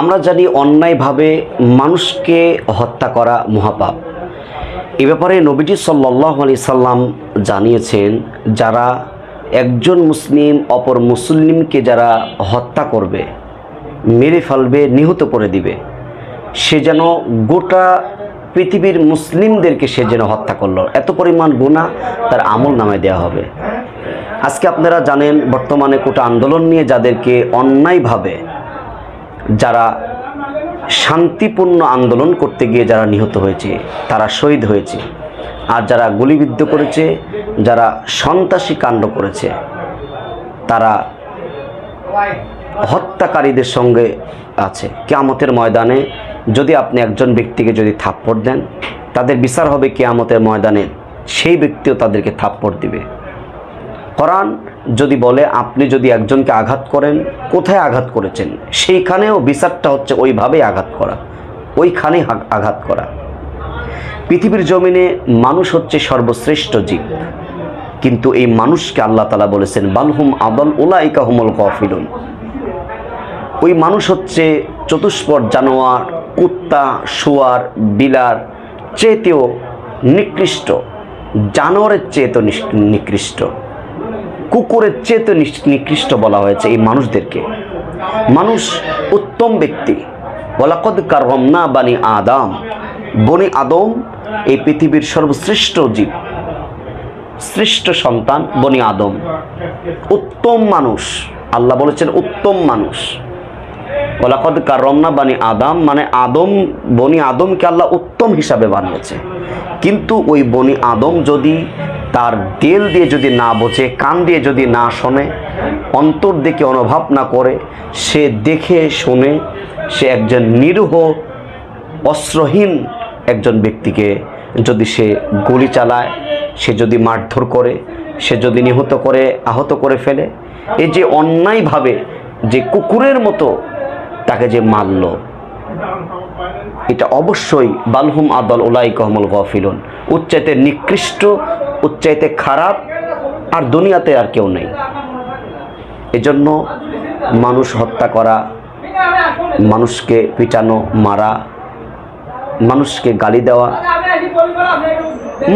আমরা জানি অন্যায়ভাবে মানুষকে হত্যা করা মহাপাপ। এ ব্যাপারে নবীজি সাল্লাহ আলি সাল্লাম জানিয়েছেন, যারা একজন মুসলিম অপর মুসলিমকে যারা হত্যা করবে, মেরে ফেলবে, নিহত করে দিবে, সে যেন গোটা পৃথিবীর মুসলিমদেরকে সে যেন হত্যা করল। এত পরিমাণ গুণা তার আমল নামায় দেওয়া হবে। আজকে আপনারা জানেন, বর্তমানে কোটা আন্দোলন নিয়ে যাদেরকে অন্যায়ভাবে যারা শান্তিপূর্ণ আন্দোলন করতে গিয়ে যারা নিহত হয়েছে, তারা শহীদ হয়েছে। আর যারা গুলিবিদ্ধ করেছে, যারা সন্ত্রাসী কাণ্ড করেছে, তারা হত্যাকারীদের সঙ্গে আছে। কেয়ামতের ময়দানে যদি আপনি একজন ব্যক্তিকে যদি থাপ্পড় দেন, তাদের বিচার হবে কেয়ামতের ময়দানে সেই ব্যক্তিও তাদেরকে থাপ্পড় দিবে। কোরআন যদি বলে আপনি যদি একজনকে আঘাত করেন, কোথায় আঘাত করেছেন? সেইখানেও বিচারটা হচ্ছে ওইভাবেই আঘাত করা। ওইখানেই আঘ- আঘাত করা। পৃথিবীর জমিনে মানুষ হচ্ছে সর্বশ্রেষ্ঠ জীব। কিন্তু এই মানুষকে আল্লাহ তালা বলেছেন বালহুম আদল উলাইকা হুমল গফিলুন। ওই মানুষ হচ্ছে চতুষ্পদ জানোয়ার, কুত্তা, শুয়ার, বিলার চেয়েতেও নিকৃষ্ট। জানোয়ারের চেয়েতেও নিকৃষ্ট। কুকুরের চেয়েতে নিকৃষ্ট বলা হয়েছে এই মানুষদেরকে। মানুষ উত্তম ব্যক্তি। ওলাকদ কারহমনা বানি আদাম। বনি আদম এই পৃথিবীর সর্বশ্রেষ্ঠ জীব। শ্রেষ্ঠ সন্তান বনি আদম। উত্তম মানুষ। আল্লাহ বলেছেন উত্তম মানুষ। ওলাকদ কারমনা বানি আদম মানে আদম, বনি আদমকে আল্লাহ উত্তম হিসাবে বানিয়েছে। কিন্তু ওই বনি আদম যদি তার তেল দিয়ে যদি না বোঝে, কান দিয়ে যদি না শোনে, অন্তর দিকে অনুভব না করে, সে দেখে শুনে সে একজন নিরীহ অস্ত্রহীন একজন ব্যক্তিকে যদি সে গুলি চালায়, সে যদি মারধর করে, সে যদি নিহত করে, আহত করে ফেলে, এই যে অন্যায়ভাবে যে কুকুরের মতো তাকে যে মারল, এটা অবশ্যই বালহুম আদল ওলাই কহমল গফিলন। উচ্চাইতে নিকৃষ্ট উচ্চাইতে খারাপ আর দুনিয়াতে আর কেউ নেই। এজন্য মানুষ হত্যা করা, মানুষকে পিটানো, মারা, মানুষকে গালি দেওয়া,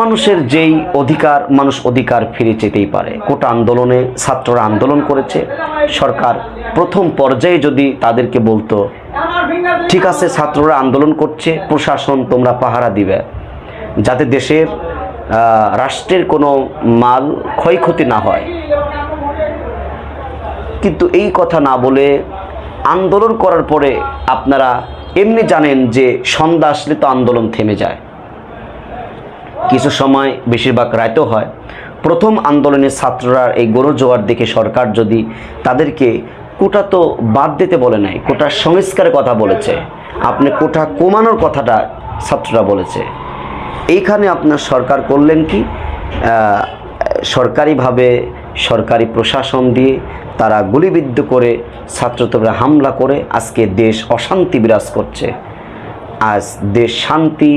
মানুষের যেই অধিকার, মানুষ অধিকার ফিরে যেতেই পারে। কোটা আন্দোলনে ছাত্ররা আন্দোলন করেছে। সরকার প্রথম পর্যায়ে যদি তাদেরকে বলতো, ঠিক আছে, ছাত্ররা আন্দোলন করছে, প্রশাসন তোমরা পাহারা দিবে। যাতে দেশের রাষ্ট্রের কোনো মাল ক্ষয়ক্ষতি না হয়। কিন্তু এই কথা না বলে আন্দোলন করার পরে আপনারা এমনি জানেন যে সন্ধ্যা আসলে তো আন্দোলন থেমে যায়। কিছু সময় বেশিরভাগ রায়তেও হয়। প্রথম আন্দোলনের ছাত্ররা এই গরু জোয়ার দেখে সরকার যদি তাদেরকে কোটা তো বাদ দিতে বলে নাই, কোটা সংস্কারের কথা বলেছে। আপনি কোটা কমানোর কথাটা ছাত্ররা বলেছে। এইখানে আপনার সরকার করলেন কি? সরকারিভাবে সরকারি প্রশাসন দিয়ে তারা গুলিবিদ্ধ করে ছাত্রতরা হামলা করে। আজকে দেশ অশান্তি বিরাজ করছে। আজ দেশ শান্তি